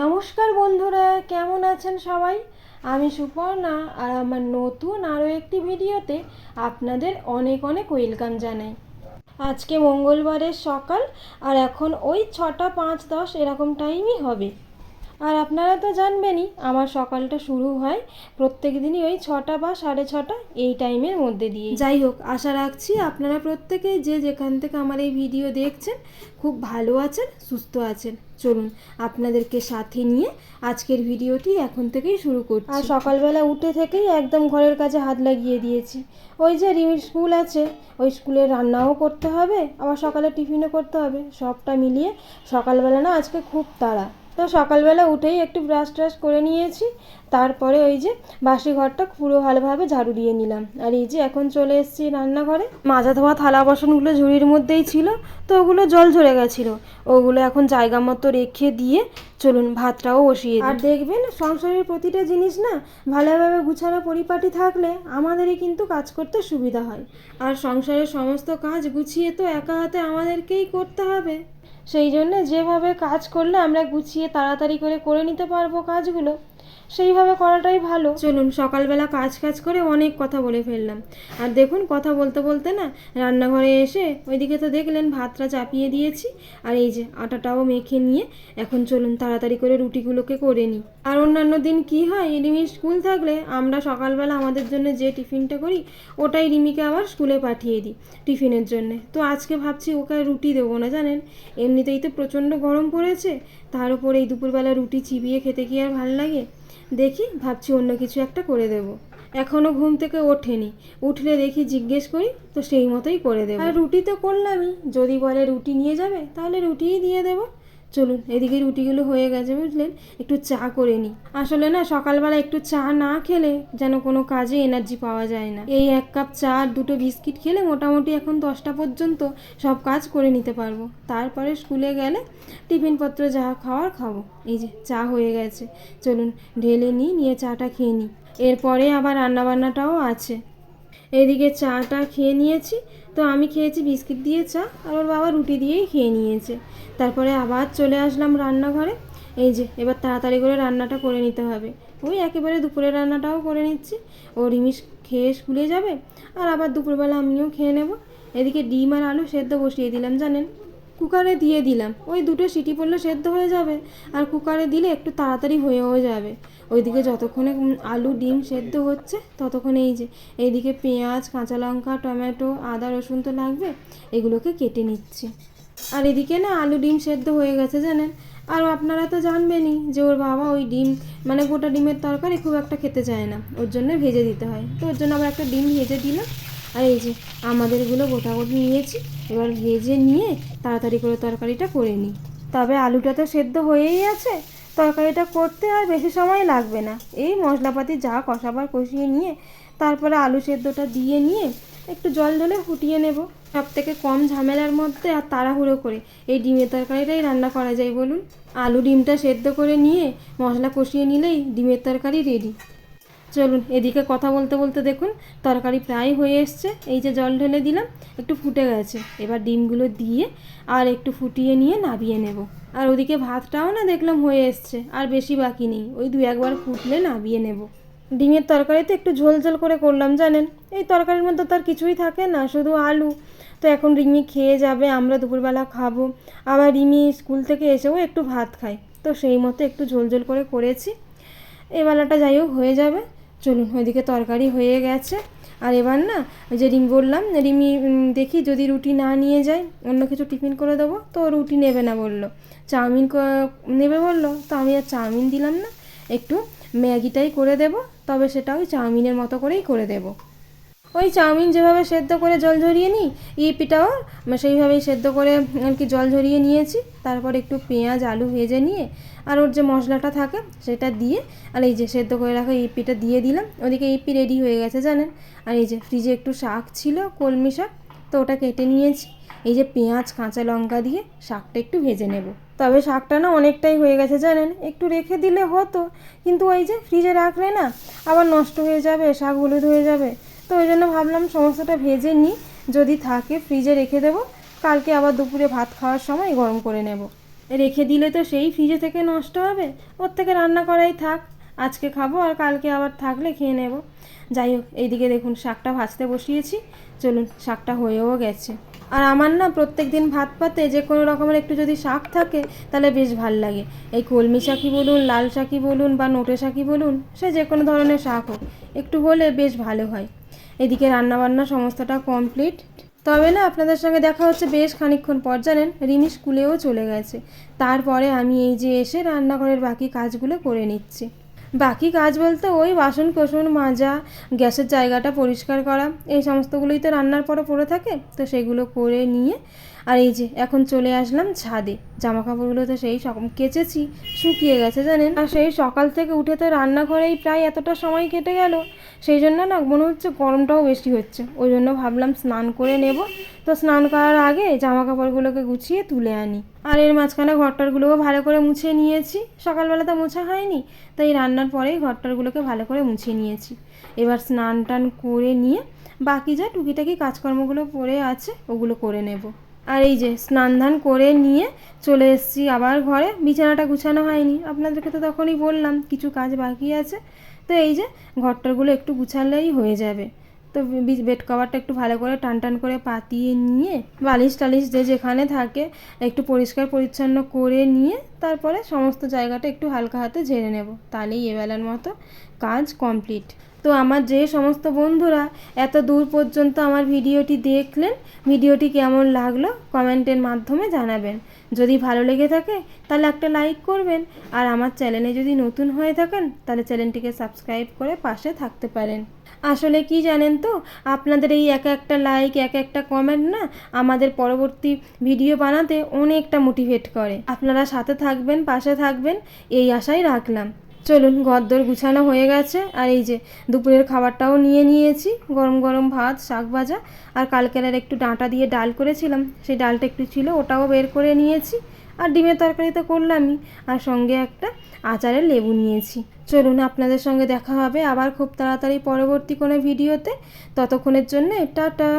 নমস্কার বন্ধুরা, কেমন আছেন সবাই? আমি সুপর্ণা আর আমার নতুন আরও একটি ভিডিওতে আপনাদের অনেক অনেক ওয়েলকাম জানাই। আজকে মঙ্গলবারের সকাল আর এখন ওই ছটা পাঁচ দশ এরকম টাইমই হবে। আর আপনারা তো জানবেনই, আমার সকালটা শুরু হয় প্রত্যেক দিনই ওই ছটা বা সাড়ে ছটা এই টাইমের মধ্যে দিয়ে। যাই হোক, আশা রাখছি আপনারা প্রত্যেকেই যে যেখান থেকে আমার এই ভিডিও দেখছেন, খুব ভালো আছেন, সুস্থ আছেন। চলুন, আপনাদেরকে সাথে নিয়ে আজকের ভিডিওটি এখন থেকেই শুরু করছি। আর সকালবেলা উঠে থেকেই একদম ঘরের কাজে হাত লাগিয়ে দিয়েছি। ওই যে রিমির স্কুল আছে, ওই স্কুলে রান্নাও করতে হবে, আবার সকালে টিফিনও করতে হবে, সবটা মিলিয়ে সকালবেলা না আজকে খুব তাড়া। তো সকালবেলা উঠেই একটু ব্রাশ ট্রাশ করে নিয়েছি। তারপরে ওই যে বাসি ঘরটা পুরো ভালোভাবে ঝাড়ু দিয়ে নিলাম। আর এই যে এখন চলে এসেছি রান্নাঘরে। মাজা ধোয়া, থালা বাসনগুলো ঝুড়ির মধ্যেই ছিল, তো ওগুলো জল ঝরে গেছিল। ওগুলো এখন জায়গা মতো রেখে দিয়ে চলুন ভাতটাও বসিয়ে আর দেখবেন সংসারের প্রতিটা জিনিস না ভালোভাবে গুছানো পরিপাটি থাকলে আমাদেরই কিন্তু কাজ করতে সুবিধা হয়। আর সংসারের সমস্ত কাজ গুছিয়ে তো একা হাতে আমাদেরকেই করতে হবে। সেই জন্যে যেভাবে কাজ করলে আমরা গুছিয়ে তাড়াতাড়ি করে করে নিতে পারব কাজগুলো। সেইভাবে করাটাই ভালো। চলুন, সকালবেলা কাজ কাজ করে অনেক কথা বলে ফেললাম। আর দেখুন, কথা বলতে বলতে না, রান্নাঘরে এসে ওইদিকে তো দেখলেন, ভাতটা চাপিয়ে দিয়েছি। আর এই যে আটাটাও মেখে নিয়ে, এখন চলুন তাড়াতাড়ি করে রুটিগুলোকে করে নিই। আর অন্যান্য দিন কি হয়, রিমির স্কুল থাকলে আমরা সকালবেলা আমাদের জন্য যে টিফিনটা করি, ওটাই রিমিকে আবার স্কুলে পাঠিয়ে দিই টিফিনের জন্যে। তো আজকে ভাবছি ওকে রুটি দেবো না, জানেন? এমনিতেই তো প্রচণ্ড গরম পড়েছে, তার উপর এই দুপুরবেলা রুটি চিবিয়ে খেতে কি আর ভালো লাগে? দেখি, ভাবছি অন্য কিছু একটা করে দেব। এখনও ঘুম থেকে ওঠেনি। উঠলে দেখি জিজ্ঞেস করি, তো সেই মতোই করে দেবো। আর রুটি তো করলামই। যদি বলে রুটি নিয়ে যাবে, তাহলে রুটিই দিয়ে দেবো। চলুন, এদিকে রুটিগুলো হয়ে গেছে বুঝলেন, একটু চা করে নিই আসলে না, সকালবেলা একটু চা না খেলে যেন কোনো কাজে এনার্জি পাওয়া যায় না। এই এক কাপ চা আর দুটো বিস্কিট খেলে মোটামুটি এখন দশটা পর্যন্ত সব কাজ করে নিতে পারব। তারপরে স্কুলে গেলে টিফিনপত্র যা খাওয়ার খাব। এই যে, চা হয়ে গেছে। চলুন, ঢেলে নিই নিয়ে চাটা খেয়ে নিই এরপরে আবার রান্নাবান্নাটাও আছে। এদিকে চাটা খেয়ে নিয়েছি তো আমি খেয়েছি বিস্কিট দিয়ে চা আর ওর বাবা রুটি দিয়েই খেয়ে নিয়েছে। তারপরে আবার চলে আসলাম রান্নাঘরে। এই যে, এবার তাড়াতাড়ি করে রান্নাটা করে নিতে হবে। ওই একেবারে দুপুরের রান্নাটাও করে নিচ্ছি। ও রিমিশ খেয়ে স্কুলে যাবে, আর আবার দুপুরবেলা আমিও খেয়ে নেব। এদিকে ডিম আর আলু সেদ্ধ বসিয়ে দিলাম, জানেন? কুকারে দিয়ে দিলাম। ওই দুটো সিটি পড়লে সেদ্ধ হয়ে যাবে। আর কুকারে দিলে একটু তাড়াতাড়ি হয়েও যাবে। ওইদিকে যতক্ষণে আলু, ডিম সেদ্ধ হচ্ছে, ততক্ষণে এই যে, এইদিকে পেঁয়াজ, কাঁচা লঙ্কা, টমেটো, আদা, রসুন তো লাগবে, এগুলোকে কেটে নিচ্ছি। আর এদিকে না, আলু, ডিম সেদ্ধ হয়ে গেছে জানেন? আর আপনারা তো জানবেনই যে ওর বাবা ওই ডিম মানে গোটা ডিমের তরকারি খুব একটা খেতে চায় না। ওর জন্য ভেজে দিতে হয়। তো ওর জন্য আবার একটা ডিম ভেজে দিলাম। আর এই যে আমাদেরগুলো গোটা গোটা নিয়েছি, এবার ভেজে নিয়ে তাড়াতাড়ি করে তরকারিটা করে নিই। তবে আলুটা তো সেদ্ধ হয়েই আছে, তরকারিটা করতে আর বেশি সময় লাগবে না। এই মশলাপাতি যা কষাবার কষিয়ে নিয়ে, তারপরে আলু সেদ্ধটা দিয়ে নিয়ে একটু জল ঢেলে ফুটিয়ে নেব। সব থেকে কম ঝামেলার মধ্যে আর তাড়াহুড়ো করে এই ডিমের তরকারিটাই রান্না করা যায় বলুন। আলু ডিমটা সেদ্ধ করে নিয়ে মশলা কষিয়ে নিলেই ডিমের তরকারি রেডি চলুন, এদিকে কথা বলতে বলতে দেখুন, তরকারি প্রায় হয়ে এসছে। এই যে জল ঢেলে দিলাম, একটু ফুটে গেছে। এবার ডিমগুলো দিয়ে আর একটু ফুটিয়ে নিয়ে নাবিয়ে নেব। আর ওদিকে ভাতটাও না দেখলাম হয়ে এসছে, আর বেশি বাকি নেই। ওই দু একবার ফুটলে নাবিয়ে নেব। ডিমের তরকারিতে একটু ঝোল ঝোল করে করলাম, জানেন? এই তরকারির মধ্যে তো আর কিছুই থাকে না, শুধু আলু। তো এখন রিমি খেয়ে যাবে, আমরা দুপুরবেলা খাব। আবার রিমি স্কুল থেকে এসেও একটু ভাত খায়। তো সেই মতো একটু ঝোল ঝোল করে করেছি। এই বেলাটা যাই হোক, হয়ে যাবে। চলুন, ওইদিকে তরকারি হয়ে গেছে। আর এবার না, ওই যে রিম বললাম, রিমি দেখি যদি রুটি না নিয়ে যায়, অন্য কিছু টিফিন করে দেবো। তো রুটি নেবে না বলল। চাউমিন নেবে বলল। তো আমি আর চাউমিন দিলাম না, একটু ম্যাগিটাই করে দেবো, তবে সেটা ওই চাউমিনের মতো করেই করে দেবো। ওই চাউমিন যেভাবে সেদ্ধ করে জল ঝরিয়ে নিই ইপিটাও সেইভাবেই সেদ্ধ করে আর কি জল ঝরিয়ে নিয়েছি। তারপর একটু পেঁয়াজ, আলু ভেজে নিয়ে আর ওর যে মশলাটা থাকে সেটা দিয়ে আর এই যে সেদ্ধ করে রাখা ইপিটা দিয়ে দিলাম। ওদিকে ইপি রেডি হয়ে গেছে, জানেন? আর এই যে ফ্রিজে একটু শাক ছিল, কলমি শাক, তো ওটা কেটে নিয়েছি। এই যে পেঁয়াজ, কাঁচা লঙ্কা দিয়ে শাকটা একটু ভেজে নেব। তবে শাকটা না অনেকটাই হয়ে গেছে, জানেন? একটু রেখে দিলে হতো, কিন্তু ওই যে ফ্রিজে রাখলে না আবার নষ্ট হয়ে যাবে, শাক হলুদ হয়ে যাবে। তো ওই জন্য ভাবলাম সমস্তটা ভেজে নিই। যদি থাকে ফ্রিজে রেখে দেবো। কালকে আবার দুপুরে ভাত খাওয়ার সময় গরম করে নেব। রেখে দিলে তো সেই ফ্রিজে থেকে নষ্ট হবে। ওর থেকে রান্না করাই থাক। আজকে খাব আর কালকে আবার থাকলে খেয়ে নেব। যাই হোক, এইদিকে দেখুন, শাকটা ভাজতে বসিয়েছি। চলুন, শাকটা হয়েও গেছে। আর আমার না প্রত্যেক দিন ভাত পাতে যে কোনো রকমের একটু যদি শাক থাকে, তাহলে বেশ ভালো লাগে। এই কলমি শাকি বলুন, লাল শাকি বলুন বা নোটে শাকি বলুন, সে যে কোনো ধরনের শাক হোক, একটু হলে বেশ ভালো হয়। এদিকে রান্নাবান্না সমস্তটা কমপ্লিট। তবে না, আপনাদের সঙ্গে দেখা হচ্ছে বেশ খানিক্ষণ পর, জানেন? রিমি স্কুলেও চলে গেছে। তারপরে আমি এই যে এসে রান্নাঘরের বাকি কাজগুলো করে নিচ্ছি। বাকি কাজ বলতে ওই বাসন কোসন মাজা, গ্যাসের জায়গাটা পরিষ্কার করা, এই সমস্তগুলোই তো রান্নার পরে পড়ে থাকে, তো সেগুলো করে নিয়ে আর এই যে, এখন চলে আসলাম ছাদে। জামা কাপড়গুলো তো সেই সব কেচেছি, শুকিয়ে গেছে জানেন? আর সেই সকাল থেকে উঠে তো রান্নাঘরেই প্রায় এতটা সময় কেটে গেল। সেই জন্য না, মনে হচ্ছে গরমটাও বেশি হচ্ছে। ওই জন্য ভাবলাম স্নান করে নেব। তো স্নান করার আগে জামা কাপড়গুলোকে গুছিয়ে তুলে আনি। আর এর মাঝখানে ঘরটারগুলোও ভালো করে মুছে নিয়েছি। সকালবেলা তো মোছা হয়নি, তাই রান্নার পরেই ঘরটারগুলোকে ভালো করে মুছে নিয়েছি। এবার স্নান টান করে নিয়ে বাকি যা টুকিটাকি কাজকর্মগুলো পড়ে আছে, ওগুলো করে নেব। আর এই যে স্নান ধান করে নিয়ে চলে এসেছি আবার ঘরে। বিছানাটা গুছানো হয়নি। আপনাদেরকে তো তখনই বললাম, কিছু কাজ বাকি আছে। তো এই যে ঘরটারগুলো একটু গুছালেই হয়ে যাবে। তো বেড কভারটা একটু ভালো করে টান টান করে পাতিয়ে নিয়ে, বালিশ টালিশ যে যেখানে থাকে, একটু পরিষ্কার পরিচ্ছন্ন করে নিয়ে তারপরে সমস্ত জায়গাটা একটু হালকা হাতে ঝেড়ে নেব, তাহলেই এবেলার মতো কাজ কমপ্লিট তো আমার যে সমস্ত বন্ধুরা, এত দূর পর্যন্ত আমার ভিডিওটি দেখলেন, ভিডিওটি কেমন লাগল কমেন্টের মাধ্যমে জানাবেন। যদি ভালো লেগে থাকে, তাহলে একটা লাইক করবেন, আর আমার চ্যানেলে যদি নতুন হয়ে থাকেন, তাহলে চ্যানেলটিকে সাবস্ক্রাইব করে পাশে থাকতে পারেন। আসলে কি জানেন তো, আপনাদের এই এক একটা লাইক এক একটা কমেন্ট না আমাদের পরবর্তী ভিডিও বানাতে অনেকটা মোটিভেট করে। আপনারা সাথে থাকবেন, পাশে থাকবেন, এই আশাই রাখলাম। চলুন, গদ্দর গুছানো হয়ে গেছে। আর এই যে দুপুরের খাবারটাও নিয়ে নিয়েছি, গরম গরম ভাত, শাক ভাজা। আর কালকের আর একটু ডাঁটা দিয়ে ডাল করেছিলাম, সেই ডালটা একটু ছিল, ওটাও বের করে নিয়েছি। আর ডিমের তরকারি তো করলামই, আর সঙ্গে একটা আচারের লেবু নিয়েছি। চলুন, আপনাদের সঙ্গে দেখা হবে আবার খুব তাড়াতাড়ি পরবর্তী কোনো ভিডিওতে। ততক্ষণের জন্য টাটা।